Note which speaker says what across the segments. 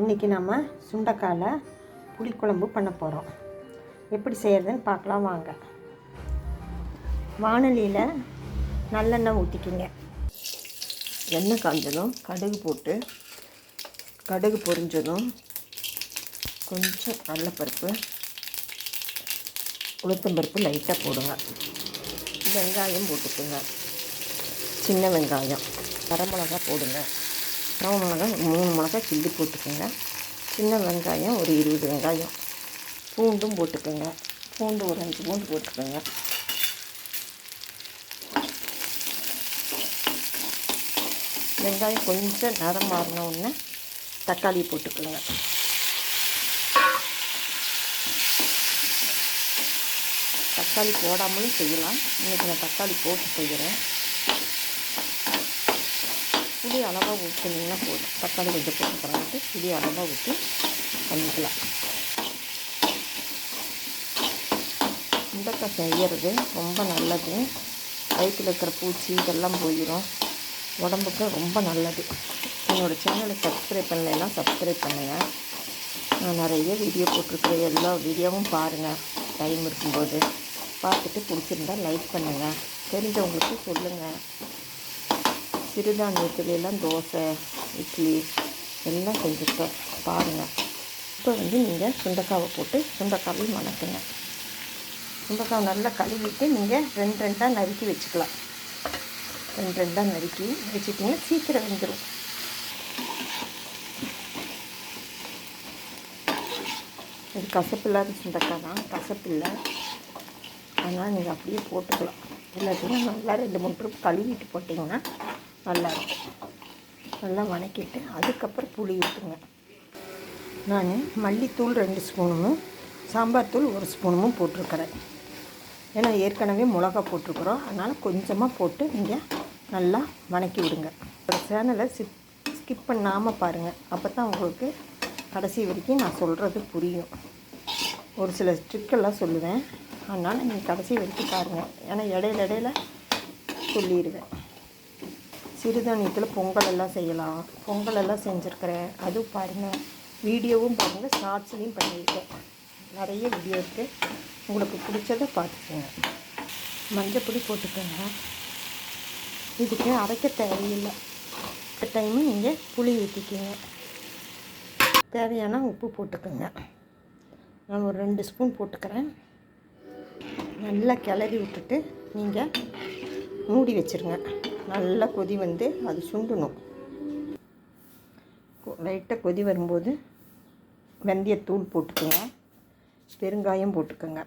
Speaker 1: இன்றைக்கி நம்ம சுண்டைக்காயில் புளிக்குழம்பு பண்ண போகிறோம் எப்படி செய்கிறதுன்னு பார்க்கலாம் வாங்க. வானலியில் நல்லெண்ணெய் ஊற்றிக்கிங்க எண்ணெய் காஞ்சதும் கடுகு போட்டு கடுகு பொரிஞ்சதும் கொஞ்சம் கடலைப்பருப்பு உளுத்தம்பருப்பு லைட்டாக போடுங்க. வெங்காயம் போட்டுக்குங்க. சின்ன வெங்காயம். வரமிளகா போடுங்க. ரவ மிளகா ஒரு மூணு மிளகா கிள்ளி போட்டுக்கோங்க. சின்ன வெங்காயம் ஒரு இருபது வெங்காயம். பூண்டும் போட்டுக்கோங்க. பூண்டு ஒரு அஞ்சு பூண்டு போட்டுக்கோங்க. வெங்காயம் கொஞ்சம் நிறம் மாறின உடனே தக்காளி போட்டுக்கோங்க. தக்காளி போடாமலும் செய்யலாம். இன்றைக்கி நான் தக்காளி போட்டு செய்கிறேன். புளி அளவாக ஊற்றினீங்கன்னா போதும் தக்காளி கொஞ்சம் போட்டுக்கிறான்ட்டு புளி அளவாக ஊற்றி பண்ணிக்கலாம். சுண்டக்காய் செய்கிறது ரொம்ப நல்லது. வயிற்றில் இருக்கிற பூச்சி இதெல்லாம் போயிடும் உடம்புக்கு ரொம்ப நல்லது. என்னோடய சேனலை சப்ஸ்கிரைப் பண்ணலைன்னா சப்ஸ்கிரைப் பண்ணுங்கள் நான் நிறைய வீடியோ போட்டிருக்கிறேன். எல்லா வீடியோவும் பாருங்கள் டைம் இருக்கும்போது. பார்த்துட்டு பிடிச்சிருந்தா லைக் பண்ணுங்கள் தெரிஞ்சவங்களுக்கு சொல்லுங்கள் சிறுதானியத்துலாம் தோசை இட்லி எல்லாம் செஞ்சுருக்கோம். பாருங்கள் இப்போ வந்து நீங்கள் சுண்டக்காவை போட்டு சுண்டக்காவையும் வணக்குங்க. சுண்டைக்காவை நல்லா கழுவிட்டு நீங்கள் ரெண்டு ரெண்டாக நறுக்கி வச்சுக்கலாம். ரெண்டு ரெண்டாக நறுக்கி வச்சுட்டிங்கன்னா சீக்கிரம் வெந்துடும் இது கசப்பில்லாத சுண்டக்காய் தான். கசப்பில்லை. அதனால் நீங்கள் அப்படியே போட்டுக்கலாம். எல்லாத்தையும் நல்லா ரெண்டு மூணு ட்ரிப் கழுவிட்டு போட்டிங்கன்னா நல்லாயிருக்கும் நல்லா வணக்கிட்டு அதுக்கப்புறம் புளி ஊற்றுங்க நான் மல்லித்தூள் ரெண்டு ஸ்பூனும் சாம்பார் தூள் ஒரு ஸ்பூனும் போட்டிருக்கிறேன். ஏன்னா ஏற்கனவே மிளகா போட்டிருக்குறோம். அதனால் கொஞ்சமாக போட்டு நீங்கள் நல்லா வணக்கி விடுங்க. சேனலை சிப் ஸ்கிப் பண்ணாமல் பாருங்கள் அப்போ தான் உங்களுக்கு கடைசி வரைக்கும் நான் சொல்கிறது புரியும். ஒரு சில ட்ரிக்கெல்லாம் சொல்லுவேன். அதனால் நீங்கள் கடைசி வரைக்கும் பாருங்கள் ஏன்னா இடையில இடையில சொல்லிடுவேன் சிறுதானியத்தில் பொங்கல் எல்லாம் செய்யலாம். பொங்கல் எல்லாம் செஞ்சுருக்கிறேன். அதுவும் பாருங்கள் வீடியோவும் பாருங்கள் ஷார்ட்ஸ்லேயும் பண்ணியிருக்கேன். நிறைய வீடியோ இருக்குது உங்களுக்கு பிடிச்சதை பார்த்துக்கோங்க. மஞ்சப்பொடி போட்டுக்கோங்க. இதுக்கு அரைக்க தேவையில்லை. இந்த டைமு நீங்கள் புளி ஊற்றிக்கோங்க தேவையான உப்பு போட்டுக்கோங்க. நான் ஒரு ரெண்டு ஸ்பூன் போட்டுக்கிறேன். நல்லா கிளறி விட்டுட்டு நீங்கள் மூடி வச்சுருங்க. நல்லா கொதி வந்து அது சுண்டணும். லைட்டாக கொதி வரும்போது வெந்தயத்தூள் போட்டுக்கோங்க. பெருங்காயம் போட்டுக்கோங்க.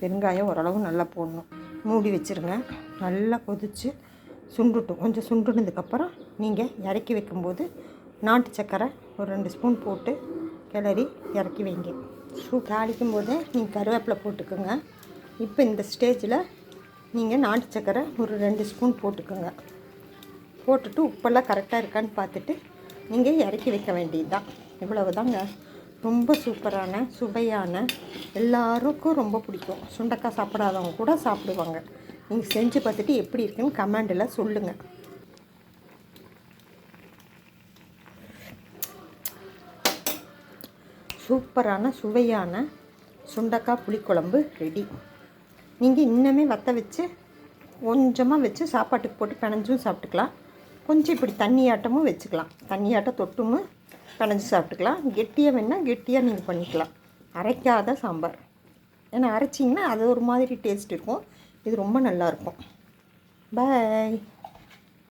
Speaker 1: பெருங்காயம் ஓரளவு நல்லா போடணும். மூடி வச்சுருங்க. நல்லா கொதித்து சுண்டுட்டும். கொஞ்சம் சுண்டுனதுக்கப்புறம் நீங்கள் இறக்கி வைக்கும்போது நாட்டு சக்கரை ஒரு ரெண்டு ஸ்பூன் போட்டு கிளறி இறக்கி வைங்க. சூ தாளிக்கும் போதே நீங்கள் கருவேப்பிலை போட்டுக்கோங்க. இப்போ இந்த ஸ்டேஜில் நீங்கள் நாட்டு சக்கரை ஒரு ரெண்டு ஸ்பூன் போட்டுக்கோங்க. போட்டுட்டு உப்பெல்லாம் கரெக்டாக இருக்கான்னு பார்த்துட்டு நீங்கள் இறக்கி வைக்க வேண்டியது தான். இவ்வளவு தாங்க ரொம்ப சூப்பரான சுவையான எல்லாருக்கும் ரொம்ப பிடிக்கும். சுண்டக்காய் சாப்பிடாதவங்க கூட சாப்பிடுவாங்க. நீங்கள் செஞ்சு பார்த்துட்டு எப்படி இருக்குன்னு கமெண்டில் சொல்லுங்கள் சூப்பரான சுவையான சுண்டக்காய் புளிக்குழம்பு ரெடி. நீங்கள் இன்னமே வற்ற வச்சு கொஞ்சமாக வச்சு சாப்பாட்டுக்கு போட்டு பிணைஞ்சும் சாப்பிட்டுக்கலாம். கொஞ்சம் இப்படி தண்ணியாட்டமும் வச்சுக்கலாம். தண்ணியாட்டம் தொட்டும் பிணைஞ்சு சாப்பிட்டுக்கலாம். கெட்டியாக வேணால் கெட்டியாக நீங்கள் பண்ணிக்கலாம். அரைக்காத சாம்பார். ஏன்னா அரைச்சிங்கன்னா அது ஒரு மாதிரி டேஸ்ட் இருக்கும். இது ரொம்ப நல்லாயிருக்கும் பாய்